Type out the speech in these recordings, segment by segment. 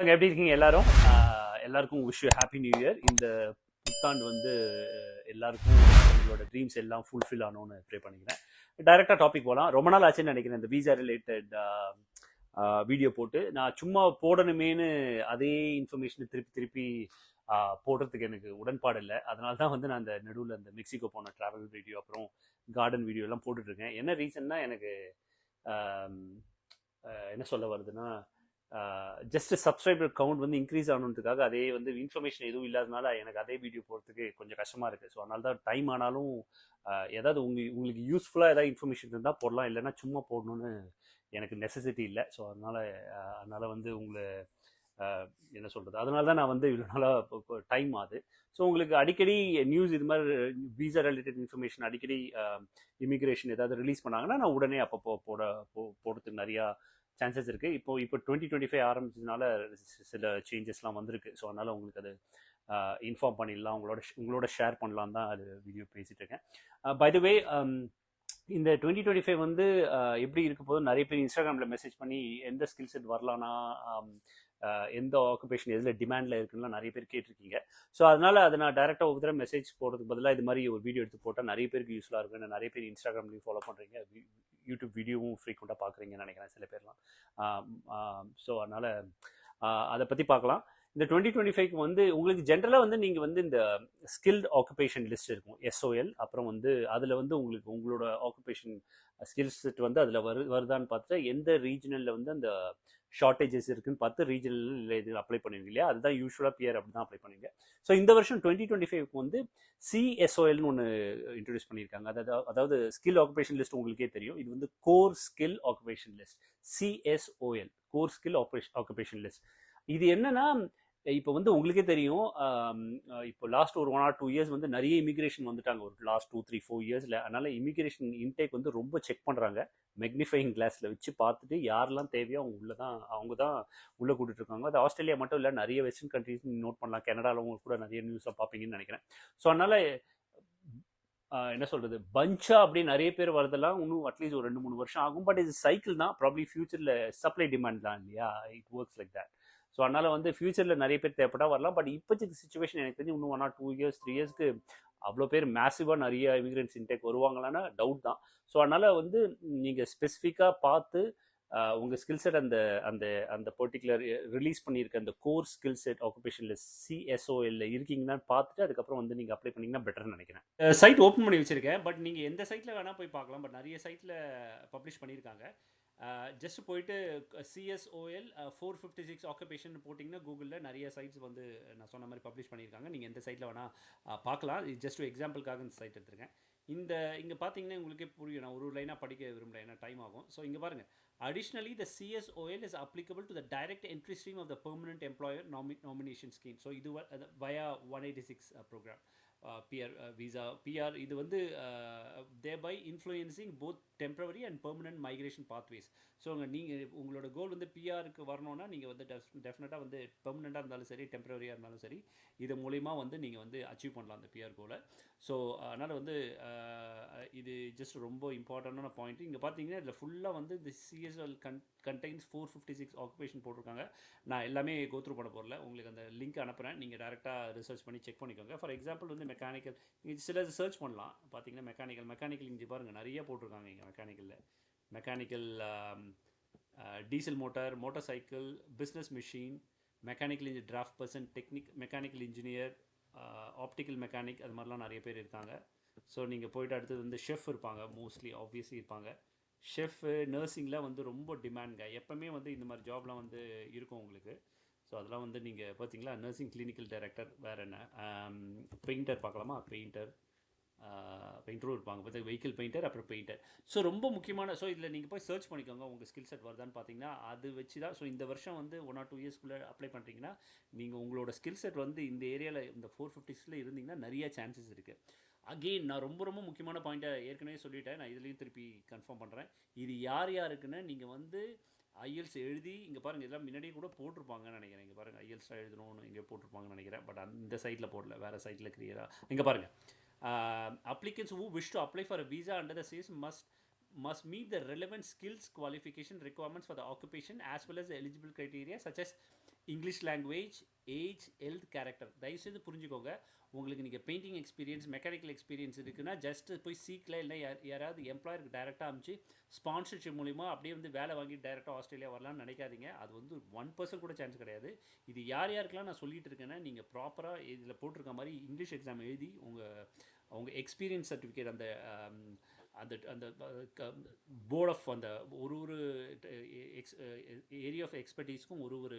எப்படி இருக்கீங்க எல்லாரும்? எல்லாருக்கும் விஷ் ஹாப்பி நியூ இயர் இந்த புத்தாண்டு வந்து எல்லாருக்கும் உங்களோட ட்ரீம்ஸ் எல்லாம் ஃபுல்ஃபில் ஆகணும்னு ப்ரே பண்ணிக்கிறேன். டைரெக்டாக டாபிக் போகலாம் ரொம்ப நாள் ஆச்சுன்னு நினைக்கிறேன் இந்த விசா ரிலேட்டட் வீடியோ போட்டு. நான் சும்மா போடணுமேனு அதே இன்ஃபர்மேஷனை திருப்பி திருப்பி போடுறதுக்கு எனக்கு உடன்பாடு இல்லை. அதனால தான் வந்து நான் அந்த நடுவில் அந்த மெக்சிகோ போன ட்ராவல் வீடியோ அப்புறம் கார்டன் வீடியோ எல்லாம் போட்டுட்ருக்கேன் என்ன ரீசன்னா எனக்கு என்ன சொல்ல வருதுன்னா ஜஸ்ட் சப்ஸ்கிரைபர் கவுண்ட் வந்து இன்க்ரீஸ் ஆகணுன்றதுக்காக அதே வந்து இன்ஃபர்மேஷன் எதுவும் இல்லாதனால எனக்கு அதே வீடியோ போகிறதுக்கு கொஞ்சம் கஷ்டமாக இருக்குது ஸோ அதனால தான் டைம் ஆனாலும் ஏதாவது உங்க உங்களுக்கு யூஸ்ஃபுல்லாக ஏதாவது இன்ஃபர்மேஷன் இருந்தால் போடலாம். இல்லைன்னா சும்மா போடணும்னு எனக்கு நெசசிட்டி இல்லை. ஸோ அதனால் அதனால் வந்து உங்களை என்ன சொல்கிறது அதனால தான் நான் வந்து இவ்வளோ நாளாக டைம் ஆகுது. ஸோ உங்களுக்கு அடிக்கடி நியூஸ் இது மாதிரி விசா ரிலேட்டட் இன்ஃபர்மேஷன் அடிக்கடி இமிக்ரேஷன் ஏதாவது ரிலீஸ் பண்ணாங்கன்னா நான் உடனே அப்பப்போ போட போ போடுறதுக்கு நிறையா சான்சஸ் இருக்குது இப்போ இப்போ டுவெண்ட்டி டுவெண்ட்டி ஃபைவ் ஆரம்பிச்சதுனால சில சேஞ்சஸ்லாம் வந்திருக்கு. ஸோ அதனால் உங்களுக்கு அது இன்ஃபார்ம் பண்ணிடலாம். உங்களோட உங்களோட ஷேர் பண்ணலாம் தான் அது வீடியோ பேசிகிட்டு இருக்கேன். பை த வே இந்த டுவெண்ட்டி டுவெண்ட்டி ஃபைவ் வந்து எப்படி இருக்க போது நிறைய பேர் இன்ஸ்டாகிராமில் மெசேஜ் பண்ணி எந்த ஸ்கில் செட் வரலான்னா எந்த ஆக்குபேஷன் எதில் டிமாண்டில் இருக்குன்னா நிறைய பேர் கேட்டிருக்கீங்க. ஸோ அதனால் அதை நான் டேரெக்டாக ஒவ்வொரு தடவை மெசேஜ் போடுறதுக்கு பதிலாக இது மாதிரி ஒரு வீடியோ எடுத்து போட்டால் நிறைய பேருக்கு யூஸ்ஃபுல்லாக இருக்கும் நிறைய பேர் இன்ஸ்டாகிராம்லையும் ஃபாலோ பண்ணுறீங்க யூடியூப் வீடியோவும் ஃப்ரீக்வெண்ட்டாக பார்க்குறீங்கன்னு நினைக்கிறேன் சில பேர்லாம். ஸோ அதனால் அதை பற்றி பார்க்கலாம். இந்த டுவெண்ட்டி டுவெண்ட்டி ஃபைவ்க்கு வந்து உங்களுக்கு ஜென்ரலாக வந்து நீங்கள் வந்து இந்த ஸ்கில்ட் ஆக்குபேஷன் லிஸ்ட் இருக்கும். எஸ்ஓஎல் அப்புறம் வந்து அதில் வந்து உங்களுக்கு உங்களோட ஆக்குபேஷன் ஸ்கில் செட் வந்து அதில் வரு வருதான்னு பார்த்துட்டு எந்த ரீஜனலில் வந்து அந்த ஷார்ட்டேஜஸ் இருக்குன்னு பார்த்து ரீஜனல் இது அப்ளை பண்ணுவீங்க இல்லையா? அதுதான் யூஸ்வலாக பியர் அப்படி தான் அப்ளை பண்ணுவீங்க ஸோ இந்த வருஷம் டுவெண்ட்டி டுவெண்ட்டி ஃபைவ்க்கு வந்து சிஎஸ்ஓஎல்னு ஒன்று இன்ட்ரடியூஸ் பண்ணியிருக்காங்க. அதாவது அதாவது ஸ்கில் ஆக்குபேஷன் லிஸ்ட் உங்களுக்கே தெரியும். இது வந்து core skill occupation list CSOL core skill occupation list இது என்னன்னா இப்போ வந்து உங்களுக்கே தெரியும் இப்போ லாஸ்ட் ஒரு ஒன் ஆர் டூ இயர்ஸ் வந்து நிறைய இமிக்ரேஷன் வந்துட்டாங்க. ஒரு லாஸ்ட் டூ த்ரீ ஃபோர் இயர்ஸில் அதனால் இமிகிரேஷன் இன்டேக் வந்து ரொம்ப செக் பண்ணுறாங்க மெக்னிஃபைங் கிளாஸில் வச்சு பார்த்துட்டு யாரெல்லாம் தேவையோ அவங்க உள்ளே தான் அவங்க தான் உள்ளே கூட்டிட்டு இருக்காங்க. அது ஆஸ்திரேலியா மட்டும் இல்லை நிறைய வெஸ்டர்ன் கண்ட்ரீஸ் நோட் பண்ணலாம். கனடாவில் கூட நிறைய நியூஸாக பார்ப்பீங்கன்னு நினைக்கிறேன். ஸோ அதனால் என்ன சொல்றது? பஞ்சா அப்படி நிறைய பேர் வரதெல்லாம் இன்னும் அட்லீஸ்ட் ஒரு ரெண்டு மூணு வருஷம் ஆகும். பட் இது சைக்கிள் தான். ப்ராப்ளி ஃபியூச்சரில் சப்ளை டிமாண்ட் தான் இல்லையா? It works like that so அதனால் வந்து ஃபியூச்சரில் நிறைய பேர் தேவைப்பட்டா வரலாம். பட் இப்போதைக்கு சுச்சுவேஷன் எனக்கு தெரிஞ்சு இன்னும் one or two years three இயர்ஸ்க்கு அவ்வளோ பேர் மேசிவாக நிறைய இமிகிரன்ஸ் இன்டேக் வருவாங்களான்னா டவுட் தான். ஸோ அதனால் வந்து நீங்கள் ஸ்பெசிஃபிக்காக பார்த்து உங்கள் ஸ்கில் செட் அந்த அந்த அந்த பர்டிகுலர் ரிலீஸ் பண்ணியிருக்க அந்த கோர் ஸ்கில் செட் ஆக்குபேஷனில் சிஎஸ்ஓஎல்ல இருக்கீங்கன்னு பார்த்துட்டு அதுக்கப்புறம் வந்து நீங்கள் அப்ளை பண்ணிங்கன்னா பெட்டர்னு நினைக்கிறேன். சைட் ஓப்பன் பண்ணி வச்சுருக்கேன். பட் நீங்கள் எந்த சைட்டில் வேணால் போய் பார்க்கலாம். பட் நிறைய சைட்டில் பப்ளிஷ் பண்ணியிருக்காங்க. ஜஸ்ட் போயிட்டு CSOL four fifty six occupation போட்டிங்கன்னா கூகுளில் நிறைய சைட்ஸ் வந்து நான் சொன்ன மாதிரி பப்ளிஷ் பண்ணியிருக்காங்க. நீங்கள் எந்த சைட்டில் வேணால் பார்க்கலாம். இது ஜஸ்ட் எக்ஸாம்பிளுக்காக இந்த சைட் எடுத்திருக்கேன். இந்த இங்கே பார்த்தீங்கன்னா உங்களுக்கே புரியும். நான் ஒரு லைனாக படிக்க விரும்பல ஏன்னா டைம் ஆகும். ஸோ இங்கே பாருங்கள் additionally the CSOL is applicable to the direct entry stream of the permanent employer nomi nomination scheme so இது via one eighty six program PR visa PR இது வந்து thereby influencing both temporary and permanent migration pathways so நீங்கள் உங்களோட கோல் வந்து பிஆருக்கு வரணும்னா நீங்கள் வந்து டெஃபினட்டாக வந்து பெர்மனெண்ட்டாக இருந்தாலும் சரி டெம்பரவரியாக இருந்தாலும் சரி இது மூலிமா வந்து நீங்கள் வந்து அச்சீவ் பண்ணலாம் அந்த பிஆர் கோலை ஸோ அதனால் வந்து uh, இது ஜஸ்ட் ரொம்ப இம்பார்ட்டண்டான பாயிண்ட் இங்கே பார்த்தீங்கன்னா இதில் ஃபுல்லாக வந்து இந்த CSL con contains four fifty six occupation போட்டிருக்காங்க. நான் எல்லாமே கோத்ரூ பண்ண போகிறல உங்களுக்கு அந்த லிங்க் அனுப்புகிறேன் நீங்கள் டேரெக்டாக ரிசர்ச் பண்ணி செக் பண்ணிக்கோங்க. ஃபார் எக்ஸாம்பிள் வந்து மெக்கானிக்கல் நீங்கள் சில சர்ச் பண்ணலாம். பார்த்தீங்கன்னா மெக்கானிக்கல் மெக்கானிக்கல் இங்கே பாருங்கள் நிறைய போட்டிருக்காங்க இங்கே மெக்கானிக்கலில் mechanical diesel motor motorcycle business machine mechanical engi draft person technique mechanical engineer optical mechanic அது மாதிரிலாம் நிறைய பேர் இருக்காங்க. ஸோ நீங்கள் போயிட்டு அடுத்தது வந்து ஷெஃப் இருப்பாங்க மோஸ்ட்லி ஆப்வியஸ்லி இருப்பாங்க. ஷெஃப் நர்சிங்கில் வந்து ரொம்ப டிமாண்ட்ங்க எப்போவுமே வந்து இந்த மாதிரி ஜாப்லாம் வந்து இருக்கும் உங்களுக்கு. ஸோ அதெல்லாம் வந்து நீங்கள் பார்த்தீங்களா நர்சிங் கிளினிக்கல் டைரக்டர் வேறு என்ன? பெயிண்டர் பார்க்கலாமா? பெயிண்டர் பெயிண்டரும் இருப்பாங்க. பார்த்தா வெஹிக்கிள் பெயிண்டர் அப்புறம் பெயிண்டர் ஸோ ரொம்ப முக்கியமான ஸோ இதில் நீங்கள் போய் சர்ச் பண்ணிக்கோங்க. உங்கள் ஸ்கில் செட் வருதான்னு பார்த்தீங்கன்னா அது வச்சு தான் ஸோ இந்த வருஷம் வந்து ஒன் ஆர் டூ இயர்ஸ்க்குள்ளே அப்ளை பண்ணுறீங்கன்னா நீங்கள் உங்களோட ஸ்கில் செட் வந்து இந்த ஏரியாவில் இந்த ஃபோர் ஃபிஃப்டிஸில் இருந்தீங்கன்னா நிறைய சான்சஸ் இருக்குது அகெயின் நான் ரொம்ப ரொம்ப முக்கியமான பாயிண்ட்டை ஏற்கனவே சொல்லிட்டேன். நான் இதுலேயும் திருப்பி கன்ஃபார்ம் பண்ணுறேன் இது யார் யாருக்குன்னு நீங்கள் வந்து ஐஎல்ஸ் எழுதி இங்கே பாருங்கள் இதெல்லாம் முன்னாடியே கூட போட்டிருப்பாங்கன்னு நினைக்கிறேன் இங்கே பாருங்கள் ஐஎல்ஸாக எழுதணும்னு இங்கே போட்டிருப்பாங்கன்னு நினைக்கிறேன் பட் அந்த சைட்டில் போடல வேறு சைட்டில் கிளியராக இங்கே பாருங்கள் applicants who wish to apply for visa under the chase must must meet the relevant skills qualification requirements for the occupation as well as the eligible criteria such English language age health character தயவுசெய்து புரிஞ்சுக்கோங்க. உங்களுக்கு நீங்கள் painting experience mechanical experience இருக்குன்னா just போய் சீக்கில் இல்லை யார் யாராவது எம்ப்ளாயருக்கு டைரெக்டாக அமிச்சு ஸ்பான்சர்ஷிப் மூலிமா அப்படியே வந்து வேலை வாங்கி டைரெக்டாக ஆஸ்திரேலியா வரலாம்னு நினைக்காதீங்க. அது வந்து ஒன் பர்சன்ட் கூட சான்ஸ் கிடையாது. இது யார் யாருக்கெல்லாம் நான் சொல்லிட்டு இருக்கேன்னா நீங்கள் ப்ராப்பராக இதில் போட்டிருக்க மாதிரி இங்கிலீஷ் எக்ஸாம் எழுதி உங்கள் அவங்க எக்ஸ்பீரியன்ஸ் சர்டிஃபிகேட் அந்த அந்த அந்த போர்ட் ஆஃப் அந்த ஒரு ஒரு எக்ஸ் ஏரியா ஆஃப் எக்ஸ்பர்டீஸ்க்கும் ஒரு ஒரு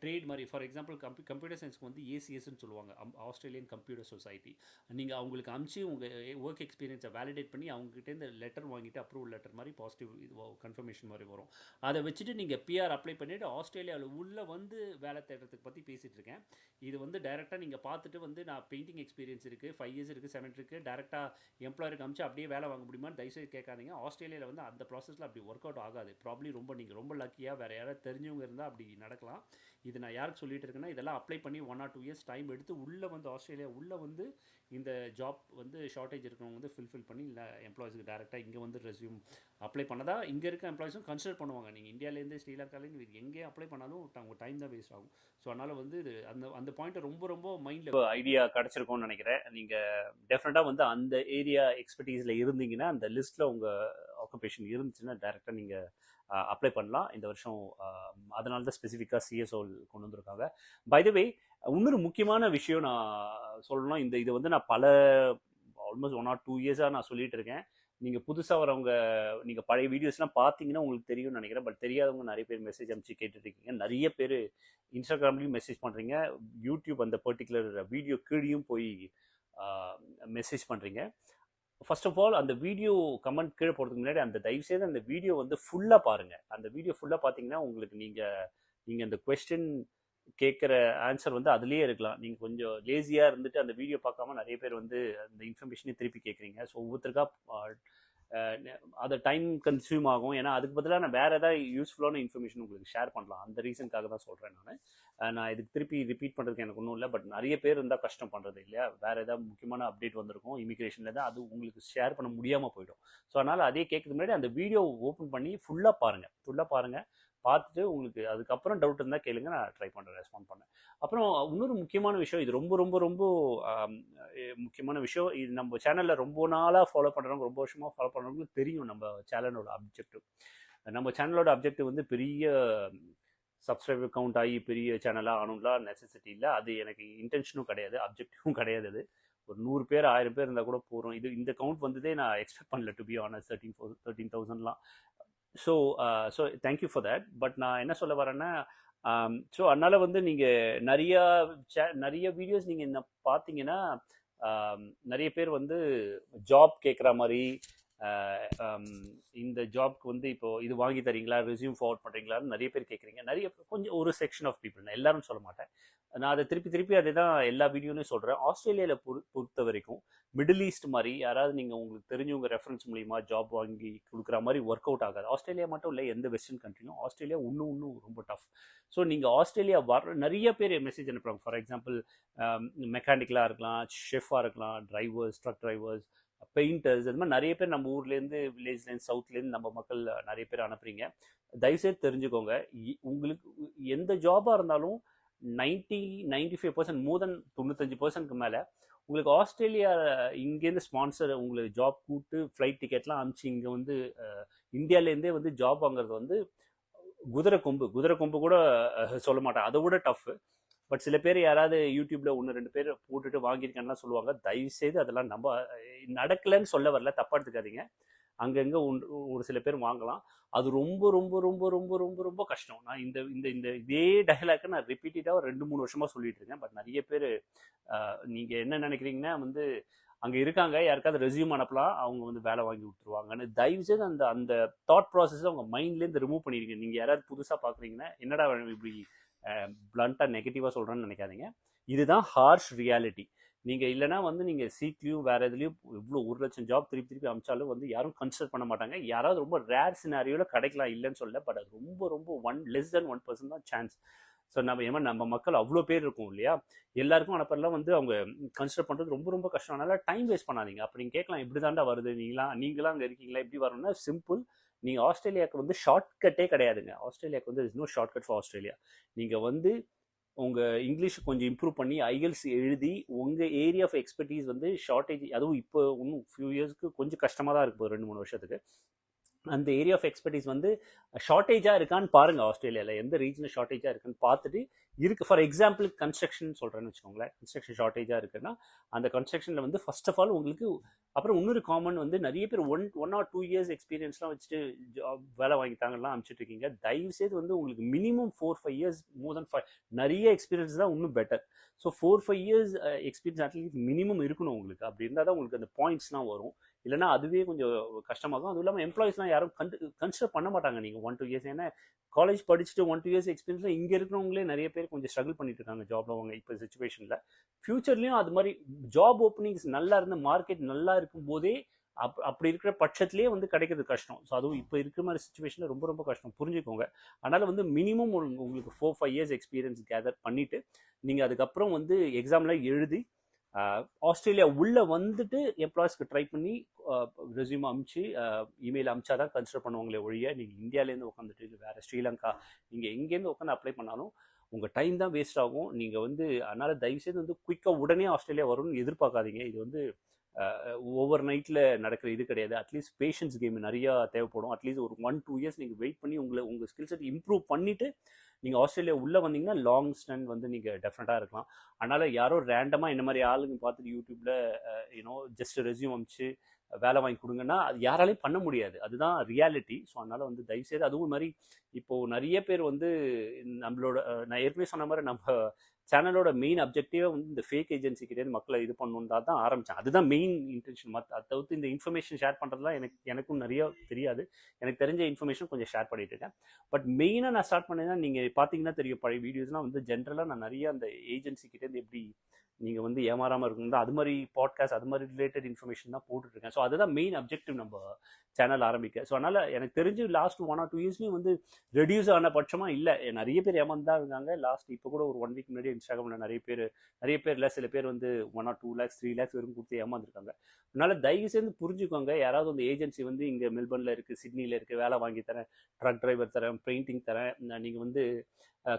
ட்ரேட் மாதிரி ஃபார் எக்ஸாம்பிள் கம்ப்யூ கம்ப்யூட்டர் சயின்ஸ்க்கு வந்து ஏசிஎஸ்ன்னு சொல்லுவாங்க. ஆஸ்திரேலியன் கம்ப்யூட்டர் சொசைட்டி நீங்கள் அவங்களுக்கு அமுச்சு உங்கள் ஒர்க் எக்ஸ்பீரியன்ஸை வேலிடேட் பண்ணி அவங்ககிட்ட லெட்டர் வாங்கிட்டு அப்ரூவல் லெட்டர் மாதிரி பாசிட்டிவ் இது கன்ஃபர்மேஷன் மாதிரி வரும். அதை வச்சுட்டு நீங்கள் பிஆர் அப்ளை பண்ணிவிட்டு ஆஸ்திரேலியாவில் உள்ளே வந்து வேலை தேடுறதுக்கு பற்றி பேசிகிட்டு இருக்கேன். இது வந்து டைரெக்டாக நீங்கள் பார்த்துட்டு வந்து நான் பெயிண்டிங் எக்ஸ்பீரியன்ஸ் இருக்குது ஃபைவ் இயர்ஸ் இருக்குது செவன் இருக்குது டேரெக்டாக எம்ப்ளாயருக்கு அமிச்சு அப்படியே வேலை வாங்க முடியுமான்னு தயவுசெய்து கேட்காதீங்க. ஆஸ்திரேலியாவில் வந்து அந்த ப்ராசஸில் அப்படி ஒர்க் அவுட் ஆகாது. ப்ராப்ளி ரொம்ப நீங்கள் ரொம்ப லக்கியாக வேறு யாராவது தெரிஞ்சவங்க இருந்தால் அப்படி நடக்கலாம். இது நான் யாருக்கு சொல்லிட்டு இருக்கேன்னா இதெல்லாம் அப்ளை பண்ணி one or two years time எடுத்து உள்ளே வந்து ஆஸ்திரேலியா உள்ளே வந்து இந்த ஜாப் வந்து ஷார்ட்டேஜ் இருக்கிறவங்க வந்து ஃபில்ஃபில் பண்ணி இல்லை எம்ப்ளாயிஸ்க்கு டேரெக்டாக இங்கே வந்து ரெஸ்யூம் அப்ளை பண்ணதா இங்கே இருக்க எம்ப்ளாயிஸும் கன்சிடர் பண்ணுவாங்க. நீங்கள் இந்தியாவிலேருந்து ஸ்ரீலங்காலேருந்து எங்கே அப்ளை பண்ணாலும் அவங்க டைம் தான் வேஸ்ட் ஆகும். ஸோ அதனால் வந்து இது அந்த அந்த பாயிண்ட்டை ரொம்ப ரொம்ப மைண்டில் ஐடியா கிடச்சிருக்கும்னு நினைக்கிறேன். நீங்கள் டெஃபினட்டாக வந்து அந்த ஏரியா எக்ஸ்பர்டீஸில் இருந்தீங்கன்னா அந்த லிஸ்ட்டில் உங்கள் ஆக்குபேஷன் இருந்துச்சுன்னா டேரெக்டாக நீங்கள் அப்ளை பண்ணலாம். இந்த வருஷம் அதனால தான் ஸ்பெசிஃபிக்காக சிஎஸ்ஓ கொண்டு வந்திருக்காங்க. பை த வே இன்னொரு முக்கியமான விஷயம் நான் சொல்லணும். இந்த இது வந்து நான் பல ஆல்மோஸ்ட் ஒன் ஆர் டூ இயர்ஸாக நான் சொல்லிட்டு இருக்கேன். நீங்கள் புதுசாக வரவங்க நீங்கள் பழைய வீடியோஸ்லாம் பார்த்தீங்கன்னா உங்களுக்கு தெரியும்னு நினைக்கிறேன். பட் தெரியாதவங்க நிறைய பேர் மெசேஜ் அனுப்பிச்சு கேட்டுட்ருக்கீங்க. நிறைய பேர் இன்ஸ்டாகிராம்லேயும் மெசேஜ் பண்ணுறீங்க யூடியூப் அந்த பர்டிகுலர் வீடியோ கீழேயும் போய் மெசேஜ் பண்ணுறீங்க ஃபர்ஸ்ட் ஆஃப் ஆல் அந்த வீடியோ கமெண்ட் கீழே போகிறதுக்கு முன்னாடி அந்த தயவுசெய்து அந்த வீடியோ வந்து ஃபுல்லாக பாருங்கள் அந்த வீடியோ ஃபுல்லாக பார்த்தீங்கன்னா உங்களுக்கு நீங்கள் நீங்கள் அந்த கொஸ்டின் கேட்குற ஆன்சர் வந்து அதுலேயே இருக்கலாம். நீங்கள் கொஞ்சம் லேசியாக இருந்துட்டு அந்த வீடியோ பார்க்காம நிறைய பேர் வந்து அந்த இன்ஃபர்மேஷனே திருப்பி கேட்குறீங்க. ஸோ ஒவ்வொருத்தருக்கா அது டைம் கன்சியூம் ஆகும். ஏன்னா அதுக்கு பதிலாக நான் வேறு ஏதாவது யூஸ்ஃபுல்லான இன்ஃபர்மேஷன் உங்களுக்கு ஷேர் பண்ணலாம். அந்த ரீசனுக்காக தான் சொல்கிறேன் நான். நான் இதுக்கு திருப்பி ரிப்பீட் பண்ணுறதுக்கு எனக்கு ஒன்றும் இல்லை. பட் நிறைய பேர் இருந்தால் கஷ்டம் பண்ணுறது இல்லையா? வேறு ஏதாவது முக்கியமான அப்டேட் வந்திருக்கும் இமிக்ரேஷனில் தான் அது உங்களுக்கு ஷேர் பண்ண முடியாமல் போயிடும். ஸோ அதனால் அதே கேட்குறது முன்னாடி அந்த வீடியோ ஓப்பன் பண்ணி ஃபுல்லாக பாருங்கள் ஃபுல்லாக பாருங்கள் பார்த்துட்டு உங்களுக்கு அதுக்கப்புறம் டவுட் இருந்தால் கேளுங்க. நான் ட்ரை பண்ணுறேன் ரெஸ்பாண்ட் பண்ணேன் அப்புறம் இன்னொரு முக்கியமான விஷயம். இது ரொம்ப ரொம்ப ரொம்ப முக்கியமான விஷயம். இது நம்ம சேனலில் ரொம்ப நாளாக ஃபாலோ பண்ணுறவங்க ரொம்ப வருஷமாக ஃபாலோ பண்ணுறவங்களுக்கு தெரியும் நம்ம சேனலோட அப்ஜெக்டிவ் நம்ம சேனலோட அப்ஜெக்டிவ் வந்து பெரிய சப்ஸ்கிரைபர் கவுண்ட் ஆகி பெரிய சேனலாக ஆகணும்லாம் நெசசிட்டி இல்லை. அது எனக்கு இன்டென்ஷனும் கிடையாது அப்ஜெக்டிவும் கிடையாது அது. ஒரு நூறு பேர் ஆயிரம் பேர் இருந்தால் கூட போகிறோம் இது இந்த கவுண்ட் வந்ததே நான் எக்ஸ்பெக்ட் பண்ணல to be honest thirteen four thirteen தௌசண்ட்லாம் so so thank you for that but நான் என்ன சொல்ல வரேன்னா um, ஸோ அதனால் வந்து நீங்கள் நிறையா சே நிறைய வீடியோஸ் நீங்கள் என்ன பார்த்தீங்கன்னா um, நிறைய பேர் வந்து ஜாப் கேட்குற மாதிரி இந்த ஜாப்க்கு வந்து இப்போ இது வாங்கி தரீங்களா ரெசியூம் ஃபார்வர்ட் பண்ணுறீங்களான்னு நிறைய பேர் கேட்குறீங்க நிறைய கொஞ்சம் ஒரு செக்ஷன் ஆஃப் பீப்புள் நான் எல்லாரும் சொல்ல மாட்டேன். நான் அதை திருப்பி திருப்பி அதை தான் எல்லா வீடியோலையும் சொல்கிறேன் ஆஸ்திரேலியாவில் பொறு பொறுத்த வரைக்கும் மிடில் ஈஸ்ட் மாதிரி யாராவது நீங்கள் உங்களுக்கு தெரிஞ்சவங்க ரெஃபரன்ஸ் மூலியமாக ஜாப் வாங்கி கொடுக்குற மாதிரி ஒர்க் அவுட் ஆகாது. ஆஸ்திரேலியா மட்டும் இல்லை எந்த வெஸ்டர்ன் கண்ட்ரியும் ஆஸ்திரேலியா இன்னும் இன்னும் ரொம்ப டஃப் ஸோ நீங்கள் ஆஸ்திரேலியா வர நிறைய பேர் மெசேஜ் அனுப்புகிறாங்க ஃபார் எக்ஸாம்பிள் மெக்கானிக்கலாக இருக்கலாம் ஷெஃபாக இருக்கலாம் டிரைவர்ஸ் ட்ரக் டிரைவர்ஸ் பெயிண்டர்ஸ் அது மாதிரி நிறைய பேர் நம்ம ஊர்லேருந்து வில்லேஜ்லேருந்து சவுத்லேருந்து நம்ம மக்கள் நிறைய பேர் அனுப்புறீங்க. தயவுசெய்து தெரிஞ்சுக்கோங்க. உங்களுக்கு எந்த ஜாபாக இருந்தாலும் ninety ninety five percent more than தொண்ணூத்தஞ்சு பர்சன்ட்க்கு மேலே உங்களுக்கு ஆஸ்திரேலியா இங்கேருந்து ஸ்பான்சர் உங்களுக்கு ஜாப் கூப்பிட்டு ஃப்ளைட் டிக்கெட்லாம் அனுப்பிச்சு இங்கே வந்து இந்தியாவிலேருந்தே வந்து ஜாப் வாங்குறது வந்து குதிரை கொம்பு. குதிரை கொம்பு கூட சொல்ல மாட்டேன். அதை விட டஃப் பட் சில பேர் யாராவது யூடியூப்ல ஒன்று ரெண்டு பேர் போட்டுட்டு வாங்கியிருக்கேன்லாம் சொல்லுவாங்க. தயவு செய்து அதெல்லாம் நம்ம நடக்கலைன்னு சொல்ல வரல. தப்பா எடுத்துக்காதீங்க. அங்கங்கே ஒரு சில பேர் வாங்கலாம். அது ரொம்ப ரொம்ப ரொம்ப ரொம்ப ரொம்ப ரொம்ப கஷ்டம். நான் இந்த இந்த இந்த இதே டைலாக்கை நான் ரிப்பீட்டடாக ரெண்டு மூணு வருஷமாக சொல்லிட்டு இருக்கேன். பட் நிறைய பேர் நீங்கள் என்ன நினைக்கிறீங்கன்னா வந்து அங்கே இருக்காங்க. யாருக்காவது ரெசியூம் அனுப்பலாம். அவங்க வந்து வேலை வாங்கி விட்டுருவாங்கன்னு தயவு செய்து அந்த அந்த தாட் ப்ராசஸ் அவங்க மைண்ட்லேருந்து ரிமூவ் பண்ணிடுங்க. நீங்கள் யாராவது புதுசாக பார்க்குறீங்கன்னா என்னடா இப்படி பிளண்ட்டாக நெகட்டிவாக சொல்கிறேன்னு நினைக்காதீங்க. இதுதான் ஹார்ஷ் ரியாலிட்டி நீங்கள் இல்லைனா வந்து நீங்கள் சீக்லேயும் வேறு எதுலேயும் இவ்வளோ ஒரு லட்சம் ஜாப் திருப்பி திருப்பி அமிச்சாலும் வந்து யாரும் கன்சிடர் பண்ண மாட்டாங்க. யாராவது ரொம்ப ரேர் சினாரியோவில் கிடைக்கலாம் இல்லைன்னு சொல்ல பட் அது ரொம்ப ரொம்ப one less than one percent தான் சான்ஸ் ஸோ நம்ம ஏமா நம்ம மக்கள் அவ்வளோ பேர் இருக்கும் இல்லையா? எல்லாருக்கும் அனுப்புறதுலாம் வந்து அவங்க கன்சிடர் பண்ணுறது ரொம்ப ரொம்ப கஷ்டம். அதனால டைம் வேஸ்ட் பண்ணாதீங்க. அப்போ நீங்கள் கேட்கலாம் இப்படி தாண்டா வருது? நீங்களா நீங்களாம் அங்கே இருக்கீங்களா? எப்படி வரணும்னா சிம்பிள் நீங்கள் ஆஸ்திரேலியாவுக்கு வந்து ஷார்ட்கட்டே கிடையாதுங்க. ஆஸ்திரேலியாவுக்கு வந்து is no shortcut for Australia. நீங்கள் வந்து உங்கள் இங்கிலீஷ் கொஞ்சம் இம்ப்ரூவ் பண்ணி ஐஎல்ஸ் எழுதி உங்கள் ஏரியா ஆஃப் எக்ஸ்பர்டீஸ் வந்து ஷார்ட்டேஜ் அதுவும் இப்போ இன்னும் ஃபியூ இயர்ஸ்க்கு கொஞ்சம் கஷ்டமாக தான் இருக்குது ரெண்டு மூணு வருஷத்துக்கு. அந்த ஏரியா ஆஃப் எக்ஸ்பர்டீஸ் வந்து ஷார்ட்டேஜாக இருக்கான்னு பாருங்கள் ஆஸ்திரேலியாவில் எந்த ரீஜனில் ஷார்ட்டேஜாக இருக்குன்னு பார்த்துட்டு இருக்கு. ஃபார் எக்ஸாம்பிள் கன்ஸ்ட்ரக்ஷன் சொல்கிறேன்னு வச்சுக்கோங்களேன். கன்ஸ்ட்ரக்ஷன் ஷார்ட்டேஜாக இருக்குன்னா அந்த கன்ஸ்ட்ரக்ஷனில் வந்து ஃபர்ஸ்ட் ஆஃப் ஆல் உங்களுக்கு அப்புறம் இன்னொரு காமன் வந்து நிறைய பேர் one one or two years எக்ஸ்பீரியன்ஸ்லாம் வச்சுட்டு ஜாப் வேலை வாங்கிட்டாங்கலாம் அனுப்பிச்சிட்டு இருக்கீங்க. தயவு செய்து வந்து உங்களுக்கு minimum four five years more than five நிறைய எக்ஸ்பீரியன்ஸ் தான் இன்னும் better so four five years experience at least minimum இருக்கணும் உங்களுக்கு. அப்படி இருந்தால் தான் உங்களுக்கு அந்த பாயிண்ட்ஸ்லாம் வரும். இல்லைனா அதுவே கொஞ்சம் கஷ்டமாகும். அதுவும் இல்லாமல் எம்ப்ளாயிஸ்லாம் யாரும் கண்டு கன்சிடர் பண்ண மாட்டாங்க. நீங்கள் ஒன் டூ இயர்ஸ் ஏன்னா காலேஜ் படிச்சுட்டு ஒன் டூ இயர்ஸ் எக்ஸ்பீரியன்ஸில் இங்கே இருக்கிறவங்களே நிறைய பேர் கொஞ்சம் ஸ்ட்ரகிள் பண்ணிட்டு இருக்காங்க ஜாப்ல அவங்க இப்போ சுச்சுவேஷனில் ஃபியூச்சர்லேயும் அது மாதிரி ஜாப் ஓப்பனிங்ஸ் நல்லா இருந்த மார்க்கெட் நல்லா இருக்கும் போதே அப் அப்படி இருக்கிற பட்சத்துலேயே வந்து கிடைக்கிறது கஷ்டம். ஸோ அதுவும் இப்போ இருக்கிற மாதிரி சுச்சுவேஷனில் ரொம்ப ரொம்ப கஷ்டம். புரிஞ்சுக்கோங்க. அதனால் வந்து மினிமம் உங்களுக்கு four five years experience gather பண்ணிவிட்டு நீங்கள் அதுக்கப்புறம் வந்து எக்ஸாம்லாம் எழுதி ஆஸ்திரேலியா உள்ளே வந்துட்டு எம்ப்ளாயிஸ்க்கு ட்ரை பண்ணி ரெசியூம் அமுச்சு இமெயில் அமிச்சா தான் கன்சிடர் பண்ணுவாங்களே ஒழிய நீங்கள் இந்தியாவிலேருந்து உட்காந்துட்டு இல்லை வேறு ஸ்ரீலங்கா நீங்கள் எங்கேருந்து உட்காந்து அப்ளை பண்ணாலும் உங்கள் டைம் தான் வேஸ்ட் ஆகும். நீங்கள் வந்து அதனால் தயவுசெய்து வந்து குயிக்காக உடனே ஆஸ்திரேலியா வரும்னு எதிர்பார்க்காதீங்க. இது வந்து ஓவர் நைட்டில் நடக்கிற இது கிடையாது. அட்லீஸ்ட் பேஷன்ஸ் கேம் நிறையா தேவைப்படும். அட்லீஸ்ட் ஒரு ஒன் டூ இயர்ஸ் நீங்கள் வெயிட் பண்ணி உங்களை உங்கள் ஸ்கில் செட் இம்ப்ரூவ் பண்ணிவிட்டு நீங்கள் ஆஸ்திரேலியா உள்ளே வந்தீங்கன்னா லாங் ஸ்டாண்ட் வந்து நீங்கள் டெஃபினட்டாக இருக்கலாம். அதனால் யாரோ ரேண்டமாக இந்த மாதிரி ஆளுங்க பார்த்துட்டு யூடியூப்பில் யூனோ ஜஸ்ட் ரெஸ்யூம் அமிச்சு வேலை வாங்கி கொடுங்கன்னா அது யாராலையும் பண்ண முடியாது. அதுதான் ரியாலிட்டி ஸோ அதனால் வந்து தயவுசெய்து அதுவும் மாதிரி இப்போது நிறைய பேர் வந்து நம்மளோட நான் ஏற்கனவே சொன்ன மாதிரி நம்ம சேனலோட மெயின் அப்ஜெக்டிவே வந்து இந்த ஃபேக் ஏஜென்சி கிட்டே மக்களை இது பண்ணணுன்றா தான் தான் ஆரம்பித்தேன் அதுதான் மெயின் இன்டென்ஷன் மற்ற அதை தவிர்த்து இந்த இன்ஃபர்மேஷன் ஷேர் பண்ணுறதுலாம் எனக்கு எனக்கும் நிறைய தெரியாது. எனக்கு தெரிஞ்ச இன்ஃபர்மேஷன் கொஞ்சம் ஷேர் பண்ணிட்டு இருக்கேன். பட் மெயினாக நான் ஸ்டார்ட் பண்ணேன்னா நீங்கள் பார்த்தீங்கன்னா தெரியும் பழைய வீடியோஸ்லாம் வந்து ஜென்ரலாக நான் நிறைய அந்த ஏஜென்சி கிட்டேருந்து எப்படி நீங்கள் வந்து ஏமாறாமல் இருக்கணும் அது மாதிரி பாட்காஸ்ட் அது மாதிரி ரிலேட்டட் இன்ஃபர்மேஷன் தான் போட்டுட்ருக்கேன். ஸோ அதுதான் மெயின் அப்ஜெக்டிவ் நம்ம சேனல் ஆரம்பிக்க. ஸோ அதனால் எனக்கு தெரிஞ்சு லாஸ்ட் ஒன் ஆர் டூ இயர்ஸ்லேயும் வந்து ரெடியூஸ் ஆன பட்சமாக இல்லை. நிறைய பேர் ஏமாந்து தான் இருக்காங்க லாஸ்ட் இப்போ கூட ஒரு ஒன் வீக் முன்னாடி இன்ஸ்டாகிராமில் நிறைய பேர் நிறைய பேரில் சில பேர் வந்து one or two lakhs three lakhs வரைக்கும் கொடுத்து ஏமாந்துருக்காங்க. அதனால் தயவு சேர்ந்து புரிஞ்சுக்கோங்க. யாராவது அந்த ஏஜென்சி வந்து இங்கே மெல்பர்னில் இருக்குது சிட்னியில் இருக்குது வேலை வாங்கி தரேன் ட்ரக் டிரைவர் தரேன் பெயிண்டிங் தரேன் நீங்கள் வந்து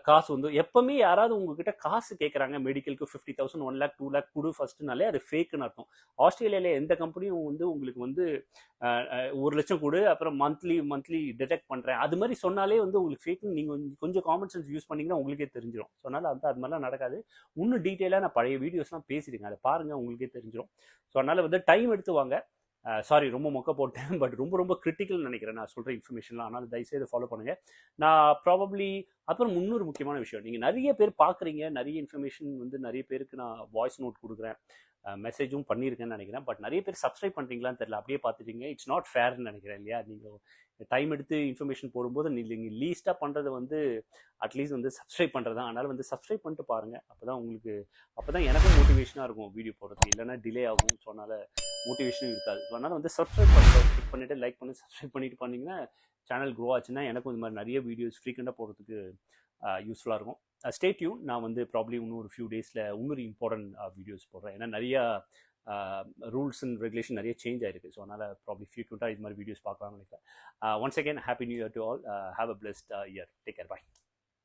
காசு வந்து எப்பவுமே யாராவது உங்ககிட்ட காசு கேட்குறாங்க மெடிக்கலுக்கு fifty thousand one lakh two lakh கொடு ஃபர்ஸ்ட்னாலே அது ஃபேக்குன்னு அர்த்தம். ஆஸ்திரேலியாவில் எந்த கம்பெனியும் வந்து உங்களுக்கு வந்து ஒரு லட்சம் கொடு அப்புறம் மந்த்லி மந்த்லி டிடெக்ட் பண்ணுறேன் அது மாதிரி சொன்னாலே வந்து உங்களுக்கு ஃபேக்குன்னு நீங்கள் கொஞ்சம் காமன் சென்ஸ் யூஸ் பண்ணிங்கன்னா உங்களுக்கே தெரிஞ்சிடும் ஸோ அதனால் வந்து அது மாதிரிலாம் நடக்காது. இன்னும் டீட்டெயிலாக நான் பழைய வீடியோஸ்லாம் பேசிடுங்க. அதை பாருங்கள் உங்களுக்கே தெரிஞ்சிடும் ஸோ அதனால் வந்து டைம் எடுத்து வாங்க. சாரி ரொம்ப மொக்க போட்டேன். பட் ரொம்ப ரொம்ப கிரிட்டிக்கல் நினைக்கிறேன். நான் சொல்கிற இன்ஃபர்மேஷன்லாம் ஆனால் தயவுசெய்து ஃபாலோ பண்ணுங்கள் நான் ப்ராபப்ளி அப்புறம் முன்னொரு முக்கியமான விஷயம். நீங்கள் நிறைய பேர் பார்க்குறீங்க. நிறைய இன்ஃபர்மேஷன் வந்து நிறைய பேருக்கு நான் வாய்ஸ் நோட் கொடுக்குறேன். மெசேஜும் பண்ணியிருக்கேன்னு நினைக்கிறேன். பட் நிறைய பேர் சப்ஸ்கிரைப் பண்ணுறீங்களான்னு தெரியல. அப்படியே பார்த்துட்டீங்க. இட்ஸ் நாட் ஃபேர்னு நினைக்கிறேன் இல்லையா? நீங்கள் டைம் எடுத்து இன்ஃபர்மேஷன் போடும்போது நீங்கள் லீஸ்ட்டாக பண்ணுறது வந்து அட்லீஸ்ட் வந்து சப்ஸ்கிரைப் பண்ணுறது தான். அதனால் வந்து சப்ஸ்கிரைப் பண்ணிட்டு பாருங்கள் அப்போ தான் உங்களுக்கு அப்போ தான் எனக்கும் மோட்டிவேஷனாக இருக்கும். வீடியோ போடுறதுக்கு. இல்லைனா டிலே ஆகும் ஸோ அதனால் மோட்டிவேஷனும் இருக்காது. ஸோ அதனால் வந்து சப்ஸ்கிரைப் பண்ணுறது கிளிக் பண்ணிவிட்டு லைக் பண்ணி சப்ஸ்கிரைப் பண்ணிட்டு பண்ணிங்கன்னா சேனல் க்ரோ ஆச்சுன்னா எனக்கும் இந்த மாதிரி நிறைய வீடியோஸ் ஃப்ரீக்வெண்ட்டாக போடுறதுக்கு யூஸ்ஃபுல்லாக இருக்கும். ஸ்டே டியூன் நான் வந்து ப்ராப்ளி இன்னும் ஒரு ஃபியூ டேஸில் இன்னொரு இம்பார்ட்டன்ட் வீடியோஸ் போடுறேன். ஏன்னா நிறையா ரூல்ஸ் அண்ட் ரெகுலேஷன் நிறைய சேஞ்ச் ஆயிருக்கு. ஸோ அதனால் ப்ராப்ளி ஃபியூக்வெண்ட்டாக இது மாதிரி வீடியோஸ் பார்க்கலாம்னு நினைக்கிறேன். Once again happy new year to all have a blessed year take care bye